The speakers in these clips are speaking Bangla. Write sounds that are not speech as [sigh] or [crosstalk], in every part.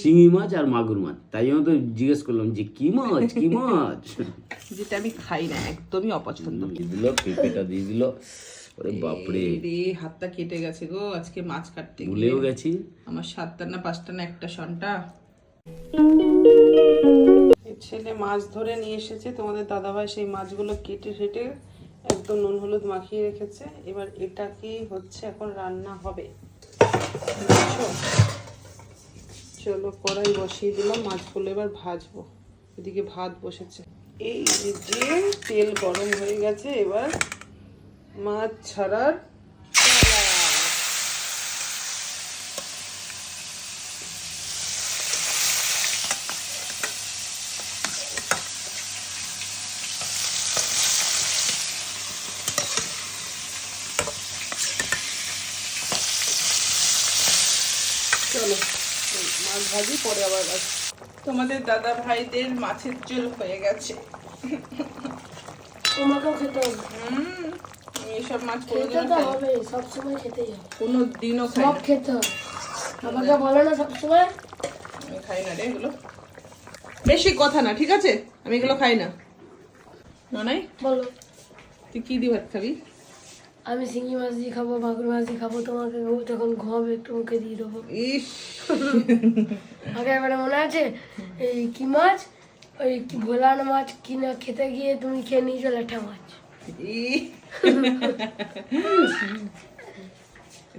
শিঙি মাছ আর মাগুর মাছ। তাই জন্য তো জিজ্ঞেস করলাম যে কি মাছ কি মাছ? [laughs] যেটা আমি খাই না একদমই অপছন্দ দিয়ে দিল পেঁপেটা দিয়ে দিল। ওরে বাপরে। রে হাতটা কেটে গেছে গো আজকে মাছ কাটতে ভুলেও গেছি। আমার সাতটা না পাঁচটা না একটা সনটা। ছেলে মাছ ধরে নিয়ে এসেছে তোমাদের দাদাভাই সেই মাছগুলো কেটে কেটে একদম নুন হলুদ মাখিয়ে রেখেছে। এবার এটা কি হচ্ছে এখন রান্না হবে। বুঝছ? চলো কড়াই বসিয়ে দিলাম, মাছগুলো এবার ভাজবো। এদিকে ভাত বসেছে। এই যে তেল গরম হয়ে গেছে, এবার মাছ ছাড়ার পালা। চলো এই মাছ ভাজি পরে আবার। তোমাদের দাদা ভাইদের মাছের ঝোল হয়ে গেছে। তোমাকেও খেতে হবে। এইসব মাছ খেতে তো। হবে সবসময় খেতেই হবে। কোনো দিনও সব খেতে হবে। আমাকে বলো না সবসময় আমি খাই না রে এগুলো। বেশি কথা না ঠিক আছে? আমি এগুলো খাই না। ননাই বলো। তুই কি দি ভাত খাবি? আমি শিঙি মাছ দিয়ে খাব মাগুর মাছ দিয়ে খাব তোমাকে ঘু- যখন ঘুমাবে একটু মুখে দিয়ে দেবো। ইস। আগে এবারে মনে আছে? এই কি মাছ? ওই কি ভোলানো মাছ কিনা খেতে গিয়ে তুমি খেয়ে নিয়ে নিয়েছো ল্যাঠা মাছ? ই।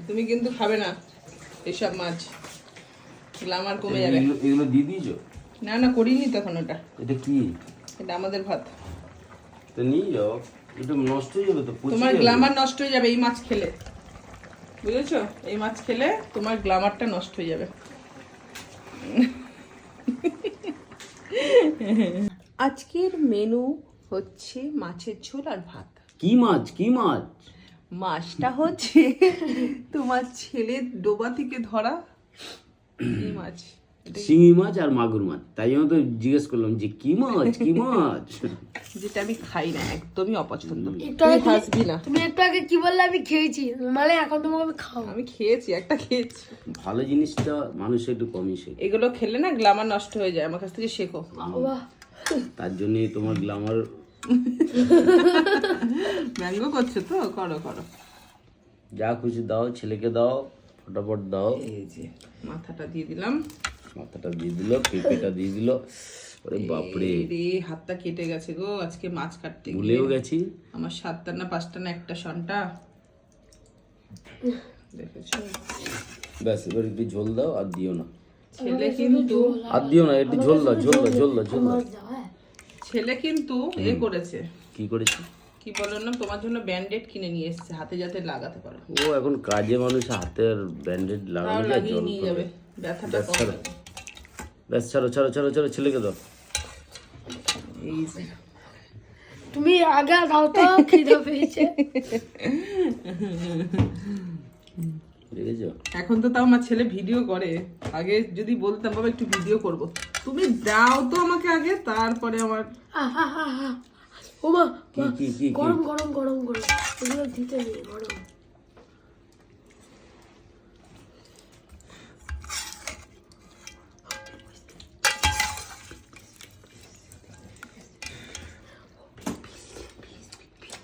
তুমি কিন্তু খাবে না এসব মাছ। গ্লামার কমে যাবে। এগুলো এগুলো দিয়ে দিয়েছ? না না করিনি তখন ওটা। এটা কি? এটা আমাদের ভাত। তো নিয়ে যাও। এটা নষ্ট হয়ে যাবে তো তোমার যাবে। গ্লামার নষ্ট হয়ে যাবে এই মাছ খেলে। বুঝেছ? এই মাছ খেলে তোমার গ্লামারটা নষ্ট হয়ে যাবে। আজকের মেনু হচ্ছে মাছের ঝোল আর ভাত। কি মাছ? কি মাছ? মাছটা হচ্ছে তোমার ছেলের ডোবা থেকে ধরা এই মাছ। শিঙি মাছ আর মাগুর মাছ। তাই জন্য তো জিজ্ঞেস করলাম যে কি মাছ? কি মাছ? যেটা আমি খাই না একদমই অপছন্দ তুমি- হাসবি না। তুমি একটু আগে কি বললে? আমি খেয়েছি। মানে এখন তোমাকে আমি খাও আমি খেয়েছি একটা খেয়েছি। ভালো জিনিসটা মানুষ একটু কমই শেখে। এগুলো খেলে না গ্লামার নষ্ট হয়ে যায় আমার কাছ থেকে শেখো। বাহ। তার জন্যই তোমার গ্লামার ব্যঙ্গ [laughs] করছ তো? করো করো। যা খুশি দাও ছেলেকে দাও ফটাফট দাও। এই যে মাথাটা দিয়ে দিলাম। মাথাটা দিয়ে দিল পেঁপেটা দিয়ে দিল। ওরে বাপরে। রে হাতটা কেটে গেছে গো আজকে মাছ কাটতে ভুলেও গেছি। আমার সাতটা না পাঁচটা না একটা সনটা। দেখেছ? ব্যাস এবার একটু ঝোল দাও আর দিও না। ছেলে কিন্তু আর দিও না একটু ঝোল দাও ঝোল দাও ঝোল দাও ঝোল দাও। ছেলে কিন্তু এ করেছে। কি করেছি? কি বলো না তোমার জন্য ব্যান্ডেড কিনে নিয়ে এসেছে হাতে যাতে লাগাতে পারো। ও এখন কাজে মানুষ হাতের ব্যান্ডেড লাগানো যায় লাগিয়ে নিয়ে যাবে ব্যথাটা কম ব্যাস ছাড়ো ছাড়ো ছাড়ো ছাড়ো ছেলেকে দাও। এই যে। তুমি আগে দাও তো খিদে পেয়েছে। এখন তো তাও আমার ছেলে ভিডিও করে। আগে যদি বলতাম বাবা একটু ভিডিও করব। তুমি দাও তো আমাকে আগে তারপরে আমার আহা, হা, হা। ও মা কি কি কি কি? গরম গরম গরম গরম। এগুলো দিতে নেই গরম।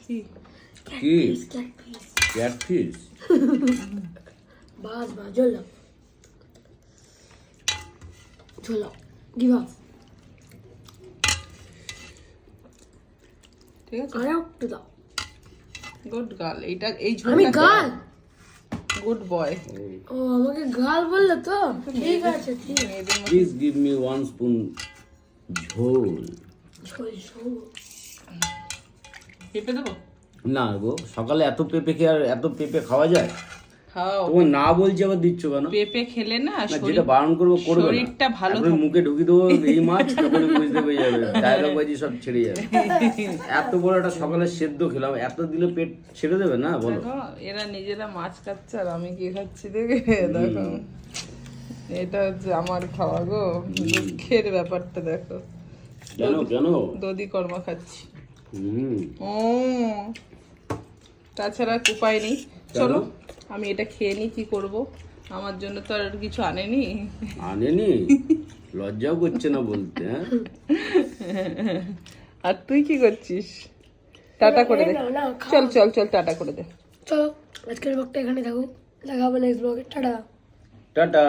কি? কি? Cat piece. [laughs] বাস বাস ঝোল দাও। গিভ আপ ঠিক আছে। আর একটু দাও। গুড গার্ল এইটা এই আমি ঝোলটা গাল? গুড বয় ও আমাকে গাল বললে তো? ঠিক আছে ঠিক আছে। Please give me one spoon ঝোল। ঝোল ঝোল। পেঁপে দেবো? না গো সকালে এত পেঁপে আর এত পেঁপে খাওয়া যায়? তোমার না বলছি আবার দিচ্ছ কেন? পেঁপে খেলে না যেটা বারণ করব করবে শরীরটা ভালো মুখে ঢুকি দেবো এই মাছ তখন বুঝতে পেরে যাবে। ডায়লগ বাজি সব ছেড়ে যাবে। এত বড় একটা সকালে সেদ্ধ খেলাম এত দিলে পেট ছেড়ে দেবে না বলো? এরা নিজেরা মাছ খাচ্ছে আর আমি কি খাচ্ছি দেখে? দেখো। এটা হচ্ছে আমার খাওয়া গো। দুঃখের ব্যাপারটা দেখো। কেন কেন? দদি কর্মা খাচ্ছি। ও তাছাড়া আর উপায় নেই। চলো আমি এটা খেয়ে নিই কি করব? আমার জন্য তো আর কিছু আনেনি। আনেনি? লজ্জাও করছে না বলতে হ্যাঁ? [laughs] আর তুই কি করছিস? টাটা করে দে। চল চল চল টাটা করে দে। চলো আজকের ব্লগটা এখানে থাকুক। দেখা হবে নেক্সট ব্লগে টাটা। টাটা।